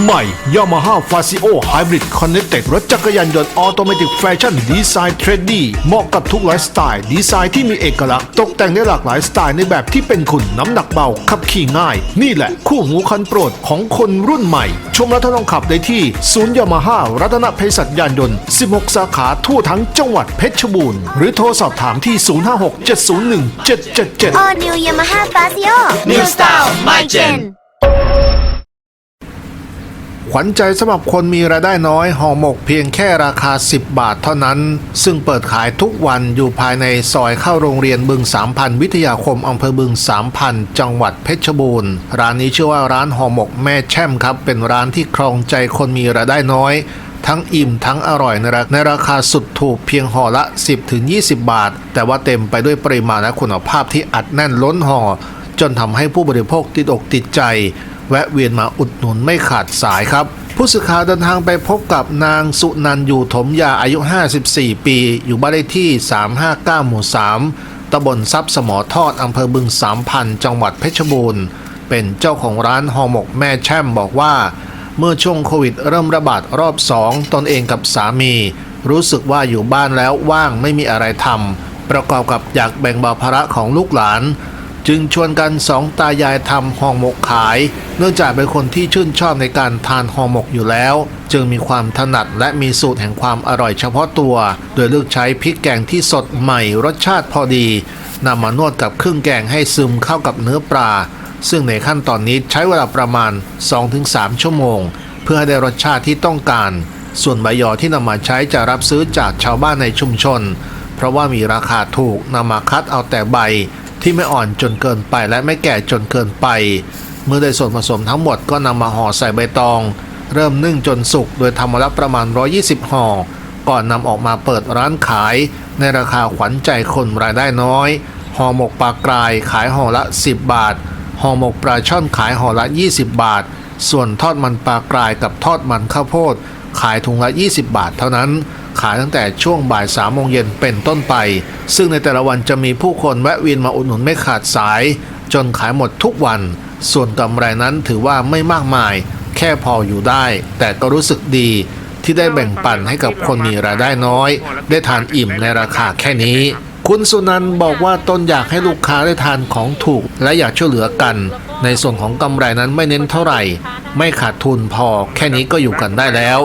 ใหม่ Yamaha f a s i o Hybrid Connected รถจักรยานยนต์ออโตเมติกแฟชั่นดีไซน์เทรนดี้เหมาะกับทุกไลฟ์สไตล์ ดีไซน์ที่มีเอกลักษณ์ ตกแต่งได้หลากหลายสไตล์ในแบบที่เป็นคุณน้ำหนักเบา ขับขี่ง่าย นี่แหละคู่หูคันโปรดของคนรุ่นใหม่ ชมและทดลองขับได้ที่ศูนย์ยามาฮ่ารัตนเพศัตยานยนต์ 16 สาขาทั่วทั้งจังหวัดเพชรบูรณ์ หรือโทรสอบถามที่ 056 701 777 All New Yamaha Paseo New Style My Gen ขวัญใจสำหรับคนมีรายได้น้อยห่อหมกเพียงแค่ราคา 10 บาทเท่านั้น ซึ่งเปิดขายทุกวันอยู่ภายในซอยเข้าโรงเรียนบึง3,000วิทยาคมอำเภอบึง3,000จังหวัดเพชรบูรณ์ ร้านนี้ชื่อว่าร้านห่อหมกแม่แช่มครับ เป็นร้านที่ครองใจคนมีรายได้น้อย ทั้งอิ่มทั้งอร่อยในราในราคาสุดถูกเพียงห่อละ 10-20 บาท แต่ว่าเต็มไปด้วยปริมาณและคุณภาพที่อัดแน่นล้นห่อจนทำให้ผู้บริโภคติดอกติดใจ แวะเวียนมาอุดหนุนไม่ขาดสายครับ ผู้สื่อข่าวเดินทางไปพบกับนางสุนันอยู่ถมยาอายุ 54 ปี อยู่บ้านเลขที่ 359 หมู่ 3ตำบลทรัพย์สมอทอดอำเภอบึงสามพันจังหวัดเพชรบูรณ์เป็นเจ้าของร้านห่อหมกแม่แช่มบอกว่า เมื่อช่วงโควิดเริ่มระบาดรอบสองตนเองกับสามี รู้สึกว่าอยู่บ้านแล้วว่างไม่มีอะไรทำประกอบกับอยากแบ่งเบาภาระของลูกหลาน จึงชวนกันสองตายายทำห่อหมกขาย เนื่องจากเป็นคนที่ชื่นชอบในการทานห่อหมกอยู่แล้ว จึงมีความถนัดและมีสูตรแห่งความอร่อยเฉพาะตัว โดยเลือกใช้พริกแกงที่สดใหม่รสชาติพอดีนำมานวดกับเครื่องแกงให้ซึมเข้ากับเนื้อปลา ซึ่งในขั้นตอนนี้ใช้เวลาประมาณ 2-3 ชั่วโมง เพื่อให้ได้รสชาติที่ต้องการ ส่วนใบยอที่นำมาใช้จะรับซื้อจากชาวบ้านในชุมชน เพราะว่ามีราคาถูกนำมาคัดเอาแต่ใบ ที่ไม่อ่อนจนเกินไปและไม่แก่จนเกินไป เมื่อได้ส่วนผสมทั้งหมดก็นำมาห่อใส่ใบตอง เริ่มนึ่งจนสุกโดยทำมาแล้วประมาณ 120 ห่อ ก่อนนำออกมาเปิดร้านขาย ในราคาขวัญใจคนรายได้น้อยห่อหมกปลากรายขายห่อละ 10 บาทห่อหมกปลาช่อนขายห่อละ 20 บาท ส่วนทอดมันปลากรายกับทอดมันข้าวโพด ขายถุงละ 20 บาทเท่านั้น ขายตั้งแต่ช่วงบ่าย3โมงเย็นเป็นต้นไป ซึ่งในแต่ละวันจะมีผู้คนแวะเวียนมาอุดหนุนไม่ขาดสาย จนขายหมดทุกวัน ส่วนกำไรนั้นถือว่าไม่มากมาย แค่พออยู่ได้ แต่ก็รู้สึกดีที่ได้แบ่งปันให้กับคนมีรายได้น้อย ได้ทานอิ่มในราคาแค่นี้ คุณสุนันท์บอกว่าตนอยากให้ลูกค้าได้ทานของถูก และอยากช่วยเหลือกัน ในส่วนของกำไรนั้นไม่เน้นเท่าไหร่ ไม่ขาดทุนพอแค่นี้ก็อยู่กันได้แล้ว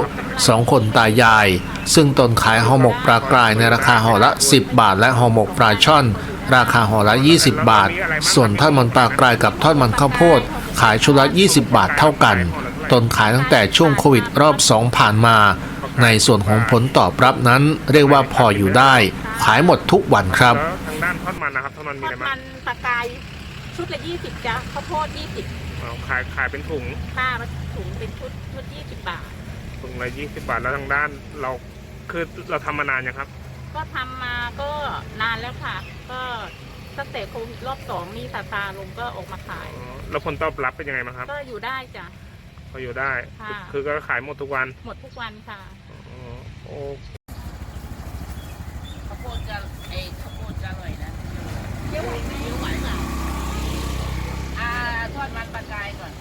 สองคนตายาย ซึ่งตนขายห่อหมกปลากรายในราคาห่อละ 10 บาท และห่อหมกปลาช่อน ราคาห่อละ 20 บาท ส่วนทอดมันปลากรายกับทอดมันข้าวโพด ขายชุดละ 20 บาทเท่ากัน ตนขายตั้งแต่ช่วงโควิดรอบ2ผ่านมา ในส่วนของผลตอบรับนั้นเรียกว่าพออยู่ได้ ขายหมดทุกวันครับแล้วทางด้านทอดมันนะครับทอดมันทมีออะไรดบ้ามังนปลากายชุดละยี่สิบจ้ะข้าวโพดยี่สิบ อ๋อขายขายเป็นถุงค่าถุงเป็นชุดชุดยี่สิบบาท ถุงละยี่สิบบาทแล้วทางด้านเราคือเราทำมานานยังครับ ก็ทำมาก็นานแล้วค่ะ ก็ตั้งแต่โควิดรอบสองมีซาซาลงก็ออกมาขาย อ๋อแล้วผลตอบรับเป็นยังไงบ้างครับก็อยู่ได้จ้ะ พออยู่ได้ ค่ะ คือก็ขายหมดทุกวันหมดทุกวันค่ะ อ๋อโอ้ข้าวโพดจะไอ้ข้าวโพดจะอร่อยนะเดี๋ยวไหวไหม เดี๋ยวไหวค่ะอ่าท อดมันปลากายก่อน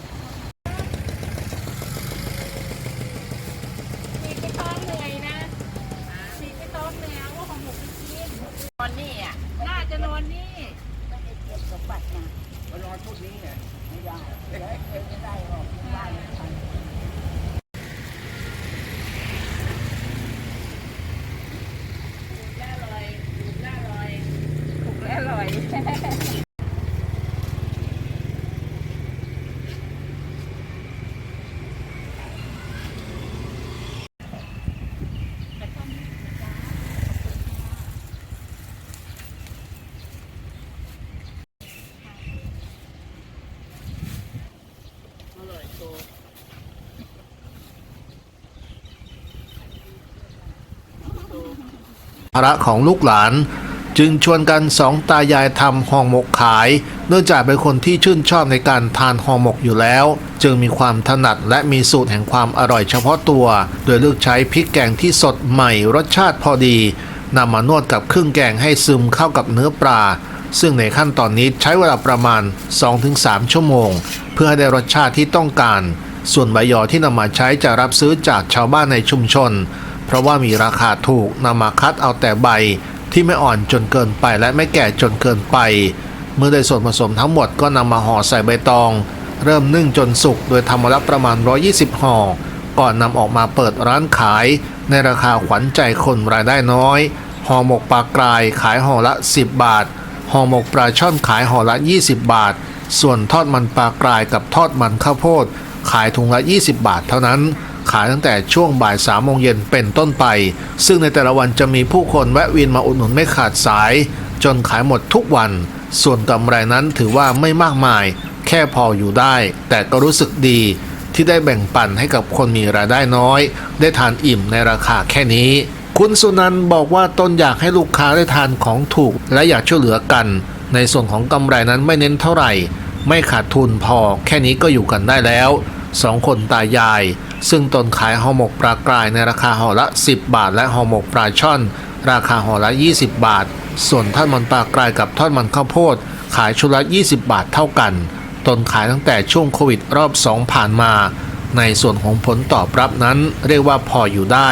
สีไม่ต้องเหนื่อยนะสีไม่ต้องเหนื่อยว่าของหมูเป็นชิ้นตอนนี้อะน่าจะนอนนี่ต้องไปเก็บสมบัติมามานอนพวกนี้ไงไม่ได้เดี๋ยวให้เก็บไม่ได้หรอกบ้านไม่ทันถูกและอร่อยถูกและอร่อย ถูกและอร่อย อร่อยโต ภา ระของลูกหลาน จึงชวนกันสองตายายทำห่อหมกขาย เนื่องจากเป็นคนที่ชื่นชอบในการทานห่อหมกอยู่แล้ว จึงมีความถนัดและมีสูตรแห่งความอร่อยเฉพาะตัว โดยเลือกใช้พริกแกงที่สดใหม่รสชาติพอดีนำมานวดกับเครื่องแกงให้ซึมเข้ากับเนื้อปลาซึ่งในขั้นตอนนี้ใช้เวลาประมาณ 2-3 ชั่วโมง เพื่อให้ได้รสชาติที่ต้องการ ส่วนใบยอที่นำมาใช้จะรับซื้อจากชาวบ้านในชุมชน เพราะว่ามีราคาถูกนำมาคัดเอาแต่ใบที่ไม่อ่อนจนเกินไปและไม่แก่จนเกินไป เมื่อได้ส่วนผสมทั้งหมดก็นำมาห่อใส่ใบตอง เริ่มนึ่งจนสุกโดยทำมาแล้วประมาณ 120 ห่อ ก่อนนำออกมาเปิดร้านขาย ในราคาขวัญใจคนรายได้น้อย ห่อหมกปลากรายขายห่อละ 10 บาท ห่อหมกปลาช่อนขายห่อละ 20 บาท ส่วนทอดมันปลากรายกับทอดมันข้าวโพดขายถุงละ 20 บาทเท่านั้น ขายตั้งแต่ช่วงบ่าย3โมงเย็นเป็นต้นไป ซึ่งในแต่ละวันจะมีผู้คนแวะเวียนมาอุดหนุนไม่ขาดสาย จนขายหมดทุกวัน ส่วนกำไรนั้นถือว่าไม่มากมาย แค่พออยู่ได้ แต่ก็รู้สึกดีที่ได้แบ่งปันให้กับคนมีรายได้น้อย ได้ทานอิ่มในราคาแค่นี้ คุณสุนันท์บอกว่าตนอยากให้ลูกค้าได้ทานของถูก และอยากช่วยเหลือกัน ในส่วนของกำไรนั้นไม่เน้นเท่าไหร่ ไม่ขาดทุนพอ แค่นี้ก็อยู่กันได้แล้วสองคนตายาย ซึ่งตนขายห่อหมกปลากรายในราคาห่อละ 10 บาท และห่อหมกปลาช่อน ราคาห่อละ 20 บาท ส่วนทอดมันปลากรายกับทอดมันข้าวโพด ขายชุดละ 20 บาทเท่ากัน ตนขายตั้งแต่ช่วงโควิดรอบ 2 ผ่านมา ในส่วนของผลตอบรับนั้นเรียกว่าพออยู่ได้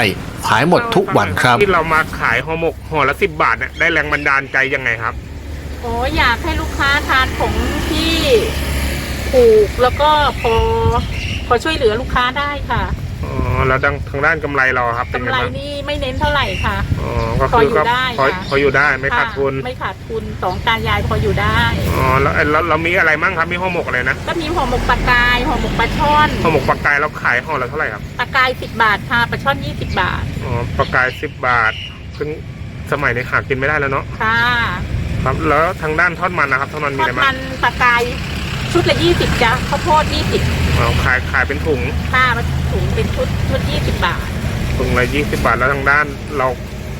ขายหมดทุกวันครับ ที่เรามาขายห่อหมกห่อละสิบบาทเนี่ยได้แรงบันดาลใจยังไงครับ โอ้อยากให้ลูกค้าทานของที่ถูกแล้วก็พอ พอช่วยเหลือลูกค้าได้ค่ะอ๋อแล้วดังทางด้านกำไรเราอะครับเป็นกำไงไรบ้างนี่ไม่เน้นเท่าไหร่ค่ะ อ๋อก็พอคืออยู่ก็ได้พอค่ะ พออยู่ได้ไม่ขาดทุนค่ะไม่ขาดทุนสองตายายพออยู่ได้ อ๋อแล้วแล้วเรามีอะไรมั่งครับมีห่อหมกอะไรนะก็มีห่อหมกปลากายห่อหมกปลาช่อนห่อหมกปลากายเราขายห่อละเท่าไหร่ครับปลากายสิบบาทค่ะปลาช่อนยี่สิบบาทอ๋อปลากายสิบบาทซึ่งสมัยนี้หากินไม่ได้แล้วเนาะค่ะครับแล้วทางด้านทอดมันนะครับทอดมันทมีออะดไรบ้ามังนปลากาย ชุดละยี่สิบจ้ะข้าวโพดยี่สิบอ๋อขายขายเป็นถุงค่าถุงเป็นชุดชุดยี่สิบบาท ถุงละยี่สิบบาทแล้วทางด้าน เรา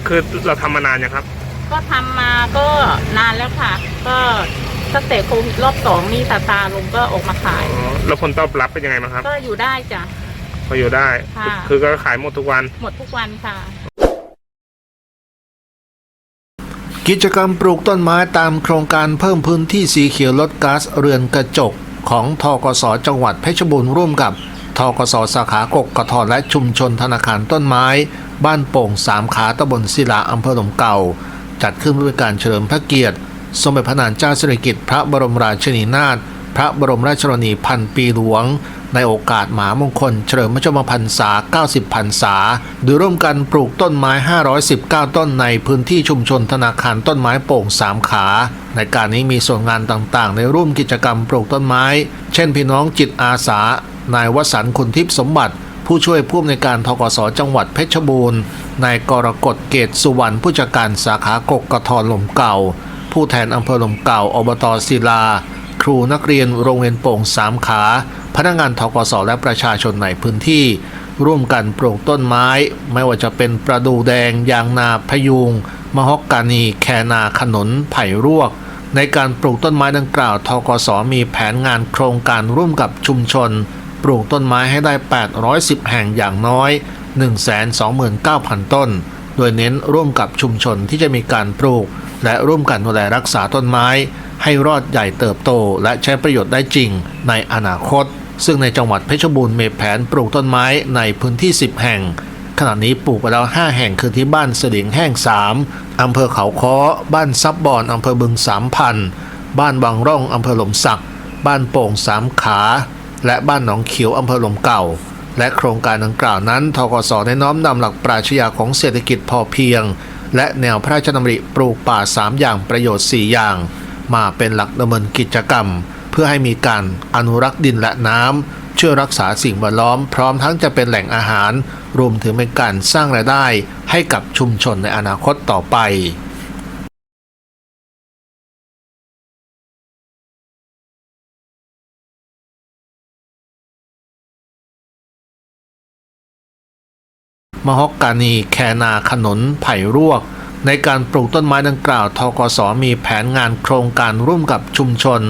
คือเราทำมานานยังครับก็ทำมาก็นานแล้วค่ะ ก็ตั้งแต่โควิดรอบสองนี่ซาซาลงก็ออกมาขาย อ๋อแล้วผลตอบรับเป็นยังไงบ้างครับก็อยู่ได้จ้ะ พออยู่ได้ ค่ะ คือก็ขายหมดทุกวัน หมดทุกวันค่ะ กิจกรรมปลูกต้นไม้ตามโครงการเพิ่มพื้นที่สีเขียวลดก๊าซเรือนกระจก ของทกสจังหวัดเพชรบูรณ์ร่วมกับทกสสาขากกกระทอนและชุมชนธนาคารต้นไม้ บ้านโป่งสามขาตำบลศิลาอำเภอหลมเก่า จัดขึ้นเพื่อการเฉลิมพระเกียรติ สมเด็จพระนางเจ้าสิริกิติ์พระบรมราชินีนาถ พระบรมราชชนนีพันปีหลวง ในโอกาสหมามงคล เฉลิมพระชนมพรรษา 90 พรรษา โดยร่วมกันปลูกต้นไม้ 519 ต้นในพื้นที่ชุมชนธนาคารต้นไม้โป่งสามขา ในการนี้มีส่วนงานต่างๆ ในร่วมกิจกรรมปลูกต้นไม้ เช่นพี่น้องจิตอาสา นายวสันต์คุณทิพย์สมบัติผู้ช่วยผู้อำนวยการทกสจังหวัดเพชรบูรณ์ นายกรกฎเกตสุวรรณผู้จัดการสาขากกกระทอลมเก่า ผู้แทนอำเภอลมเก่าอบตศิลา ครูนักเรียนโรงเรียนโป่งสามขา พนักงานทกสและประชาชนในพื้นที่ ร่วมกันปลูกต้นไม้ ไม่ว่าจะเป็นประดูแดง ยางนาพยุง มะฮอกกานี แคนาขนนไผ่รวก ในการปลูกต้นไม้ดังกล่าวทกสมีแผนงานโครงการร่วมกับชุมชน ปลูกต้นไม้ให้ได้ 810 แห่งอย่างน้อย 129,000 ต้น โดยเน้นร่วมกับชุมชนที่จะมีการปลูก และร่วมกันดูแลรักษาต้นไม้ ให้รอดใหญ่เติบโต และใช้ประโยชน์ได้จริงในอนาคต ซึ่งในจังหวัดเพชรบูรณ์มีแผนปลูกต้นไม้ในพื้นที่ 10 แห่ง ขณะนี้ปลูกไปแล้ว 5 แห่งคือที่บ้านเสลียงแห้ง 3 อำเภอเขาค้อ บ้านซับบอน อำเภอบึงสามพัน บ้านบางร่อง อำเภอหลมสัก บ้านโป่งสามขา และบ้านหนองเขียว อำเภอหลมเก่า และโครงการดังกล่าวนั้น ทกสได้น้อมนำหลักปราชญาของเศรษฐกิจพอเพียง และแนวพระราชดำริปลูกป่า 3 อย่างประโยชน์ 4 อย่าง มาเป็นหลักดำเนินกิจกรรม เพื่อให้มีการอนุรักษ์ดินและน้ำช่วยรักษาสิ่งแวดล้อม พร้อมทั้งจะเป็นแหล่งอาหาร รวมถึงเป็นการสร้างรายได้ให้กับชุมชนในอนาคตต่อไปมะฮอกกานีแคนาขนนไผ่รวก ในการปลูกต้นไม้ดังกล่าวทกสมีแผนงานโครงการร่วมกับชุมชน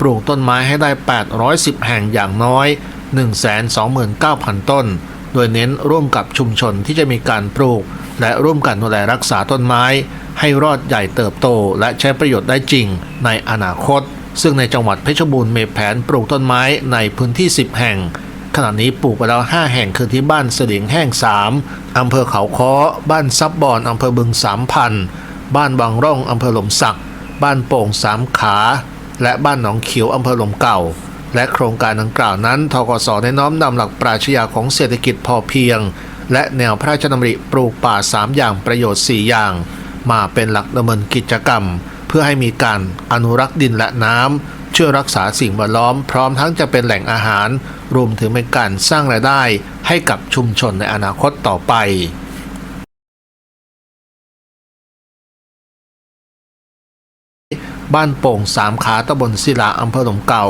ปลูกต้นไม้ให้ได้ 810 แห่งอย่างน้อย 129,000 ต้น โดยเน้นร่วมกับชุมชนที่จะมีการปลูก และร่วมกันดูแลรักษาต้นไม้ ให้รอดใหญ่เติบโต และใช้ประโยชน์ได้จริงในอนาคต ซึ่งในจังหวัดเพชรบูรณ์มีแผนปลูกต้นไม้ในพื้นที่ 10 แห่ง ขณะนี้ปลูกไปแล้ว 5 แห่งคือที่บ้านเสลียงแห้ง 3อำเภอเขาค้อ บ้านซับบอนอำเภอบึงสามพันบ้านบางร่องอำเภอหลมสัก บ้านโป่งสามขา และบ้านหนองเขียวอำเภอหลมเก่า และโครงการดังกล่าวนั้นทกสได้น้อมนำหลักปราชญาของเศรษฐกิจพอเพียง และแนวพระราชดำริปลูกป่า 3 อย่างประโยชน์ 4 อย่าง มาเป็นหลักดำเนินกิจกรรม เพื่อให้มีการอนุรักษ์ดินและน้ำ ช่วยรักษาสิ่งแวดล้อม พร้อมทั้งจะเป็นแหล่งอาหาร รวมถึงเป็นการสร้างรายได้ให้กับชุมชนในอนาคตต่อไปบ้านโป่งสามขาตำบลศิลาอำเภอหลมเก่า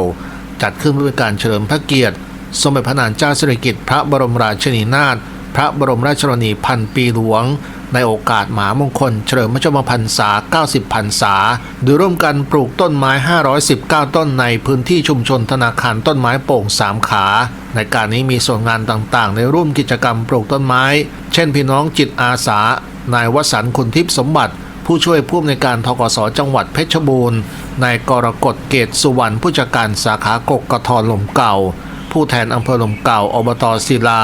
จัดขึ้นเพื่อการเฉลิมพระเกียรติ สมเด็จพระนางเจ้าสิริกิติ์พระบรมราชินีนาถพระบรมราชชนนีพันปีหลวง ในโอกาสหมามงคลเฉลิมพระชนมพรรษา 90 พรรษา โดยร่วมกันปลูกต้นไม้ 519 ต้นในพื้นที่ชุมชนธนาคารต้นไม้โป่งสามขา ในการนี้มีส่วนงานต่างๆ ในร่วมกิจกรรมปลูกต้นไม้ เช่นพี่น้องจิตอาสา นายวสันต์คุณทิพย์สมบัติผู้ช่วยผู้อำนวยการทกสจังหวัดเพชรบูรณ์ นายกรกฎเกตสุวรรณผู้จัดการสาขากกกทลมเก่า ผู้แทนอำเภอลมเก่าอบตศิลา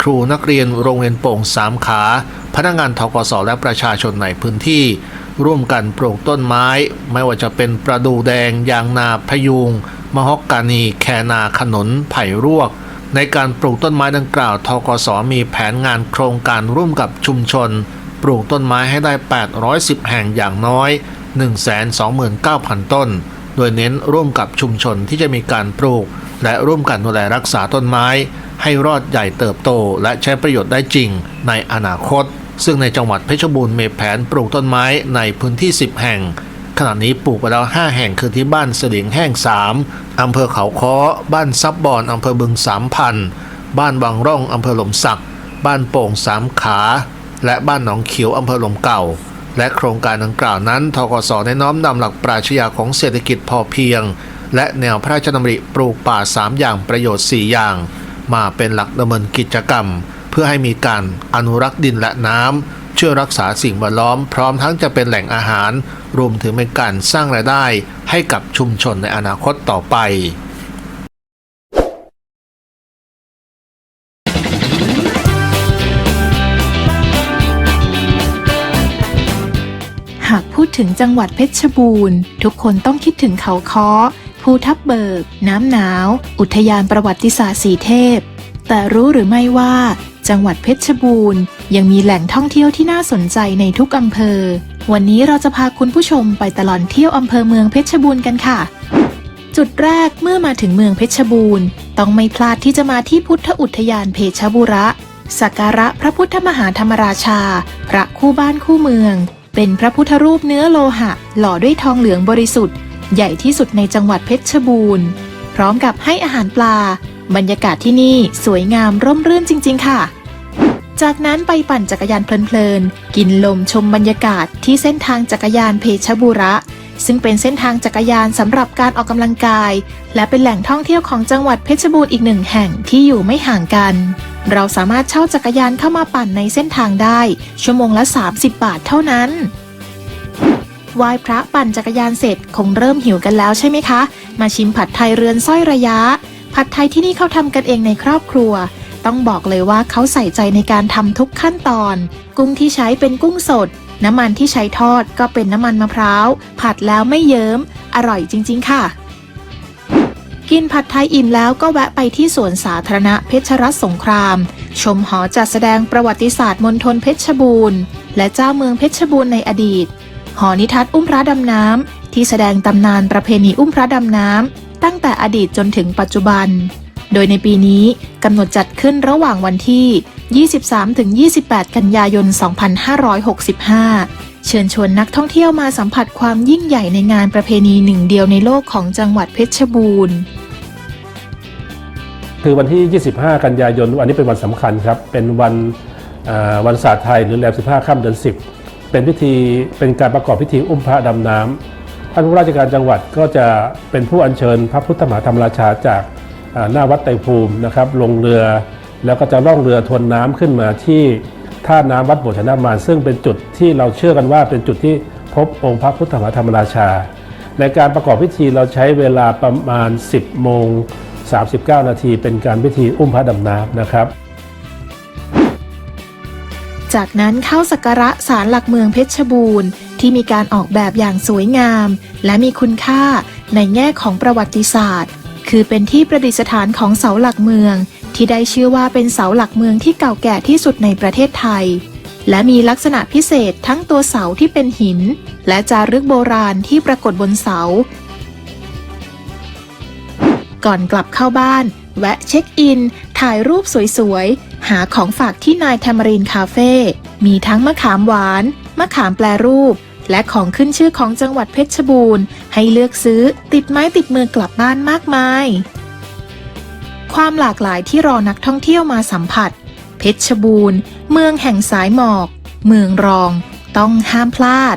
ครูนักเรียนโรงเรียนโป่งสามขา พนักงานทกสและประชาชนในพื้นที่ ร่วมกันปลูกต้นไม้ ไม่ว่าจะเป็นประดูแดง ยางนาพยุง มะฮอกกานี แคนาขนุนไผ่รวก ในการปลูกต้นไม้ดังกล่าวทกสมีแผนงานโครงการร่วมกับชุมชน ปลูกต้นไม้ให้ได้ 810 แห่งอย่างน้อย 129,000 ต้น โดยเน้นร่วมกับชุมชนที่จะมีการปลูก และร่วมกันดูแลรักษาต้นไม้ ให้รอดใหญ่เติบโต และใช้ประโยชน์ได้จริงในอนาคต ซึ่งในจังหวัดเพชรบูรณ์มีแผนปลูกต้นไม้ในพื้นที่ 10 แห่ง ขณะนี้ปลูกไปแล้ว 5 แห่งคือที่บ้านเสลียงแห้ง 3 อำเภอเขาค้อ บ้านซับบอนอำเภอบึงสามพันบ้านบางร่องอำเภอหลมสัก บ้านโป่งสามขา และบ้านหนองเขียวอำเภอหลมเก่า และโครงการดังกล่าวนั้นทกสได้น้อมนำหลักปราชญาของเศรษฐกิจพอเพียง และแนวพระราชดำริปลูกป่า 3 อย่างประโยชน์ 4 อย่าง มาเป็นหลักดำเนินกิจกรรม เพื่อให้มีการอนุรักษ์ดินและน้ำช่วยรักษาสิ่งแวดล้อม พร้อมทั้งจะเป็นแหล่งอาหาร รวมถึงเป็นการสร้างรายได้ให้กับชุมชนในอนาคตต่อไปหากพูดถึงจังหวัดเพชรบูรณ์ ทุกคนต้องคิดถึงเขาค้อ ภูทับเบิก น้ำหนาว อุทยานประวัติศาสตร์สีเทพ แต่รู้หรือไม่ว่า จังหวัดเพชรบูรณ์ ยังมีแหล่งท่องเที่ยวที่น่าสนใจในทุกอำเภอ วันนี้เราจะพาคุณผู้ชมไปตลอดเที่ยวอำเภอเมืองเพชรบูรณ์กันค่ะ จุดแรกเมื่อมาถึงเมืองเพชรบูรณ์ ต้องไม่พลาดที่จะมาที่พุทธอุทยานเพชรบุระสักการะพระพุทธมหาธรรมราชา พระคู่บ้านคู่เมือง เป็นพระพุทธรูปเนื้อโลหะ หล่อด้วยทองเหลืองบริสุทธิ์ ใหญ่ที่สุดในจังหวัดเพชรบูรณ์ พร้อมกับให้อาหารปลา บรรยากาศที่นี่สวยงามร่มรื่นจริง ๆ ค่ะ จากนั้นไปปั่นจักรยานเพลินๆ กินลมชมบรรยากาศที่เส้นทางจักรยานเพชรบุระ ซึ่งเป็นเส้นทางจักรยานสำหรับการออกกำลังกาย และเป็นแหล่งท่องเที่ยวของจังหวัดเพชรบูรณ์อีกหนึ่งแห่งที่อยู่ไม่ห่างกันเราสามารถเช่าจักรยานเข้ามาปั่นในเส้นทางได้ ชั่วโมงละ 30 บาทเท่านั้น ไหว้พระปั่นจักรยานเสร็จคงเริ่มหิวกันแล้วใช่ไหมคะ มาชิมผัดไทยเรือนสร้อยระยะ ผัดไทยที่นี่เขาทำกันเองในครอบครัว ต้องบอกเลยว่าเขาใส่ใจในการทำทุกขั้นตอน กุ้งที่ใช้เป็นกุ้งสด น้ำมันที่ใช้ทอดก็เป็นน้ำมันมะพร้าว ผัดแล้วไม่เยิ้ม อร่อยจริง ๆ ค่ะ กินผัดไทยอิ่มแล้วก็แวะไปที่สวนสาธารณะเพชรรัตสงคราม ชมหอจัดแสดงประวัติศาสตร์มณฑลเพชรบูรณ์ และเจ้าเมืองเพชรบูรณ์ในอดีต หอนิทัศน์อุ้มพระดำน้ำที่แสดงตำนานประเพณีอุ้มพระดำน้ำตั้งแต่อดีตจนถึงปัจจุบัน โดยในปีนี้กำหนดจัดขึ้นระหว่างวันที่ 23-28 กันยายน 2565 เชิญชวนนักท่องเที่ยวมาสัมผัสความยิ่งใหญ่ในงานประเพณีหนึ่งเดียวในโลกของจังหวัดเพชรบูรณ์คือวันที่ 25 กันยายน วันนี้เป็นวันสำคัญครับ เป็นวันวันศาสตร์ไทยหรือแรม 15 ค่ำเดือน 10 เป็นพิธีเป็นการประกอบพิธีอุ้มพระดำน้ำท่านผู้ราชการจังหวัดก็จะเป็นผู้อัญเชิญพระพุทธมหาธรรมราชาจากหน้าวัดไตรภูมินะครับลงเรือแล้วก็จะล่องเรือทวนน้ำขึ้นมาที่ท่าน้ำวัดโบชนะมารซึ่งเป็นจุดที่เราเชื่อกันว่าเป็นจุดที่พบองค์พระพุทธมหาธรรมราชา ในการประกอบพิธีเราใช้เวลาประมาณ 10โมง39 นาทีเป็นการพิธีอุ้มพระดำน้ำนะครับ จากนั้นเข้าสักการะศาลหลักเมืองเพชรบูรณ์ ที่มีการออกแบบอย่างสวยงาม และมีคุณค่าในแง่ของประวัติศาสตร์ คือเป็นที่ประดิษฐานของเสาหลักเมือง ที่ได้ชื่อว่าเป็นเสาหลักเมืองที่เก่าแก่ที่สุดในประเทศไทย และมีลักษณะพิเศษทั้งตัวเสาที่เป็นหิน และจารึกโบราณที่ปรากฏบนเสา ก่อนกลับเข้าบ้าน แวะเช็คอิน ถ่ายรูปสวยๆ หาของฝากที่นายแทมรินคาเฟ่มีทั้งมะขามหวาน มะขามแปรรูป และของขึ้นชื่อของจังหวัดเพชรบูรณ์ ให้เลือกซื้อติดไม้ติดมือกลับบ้านมากมาย ความหลากหลายที่รอนักท่องเที่ยวมาสัมผัส เพชรบูรณ์ เมืองแห่งสายหมอก เมืองรอง ต้องห้ามพลาด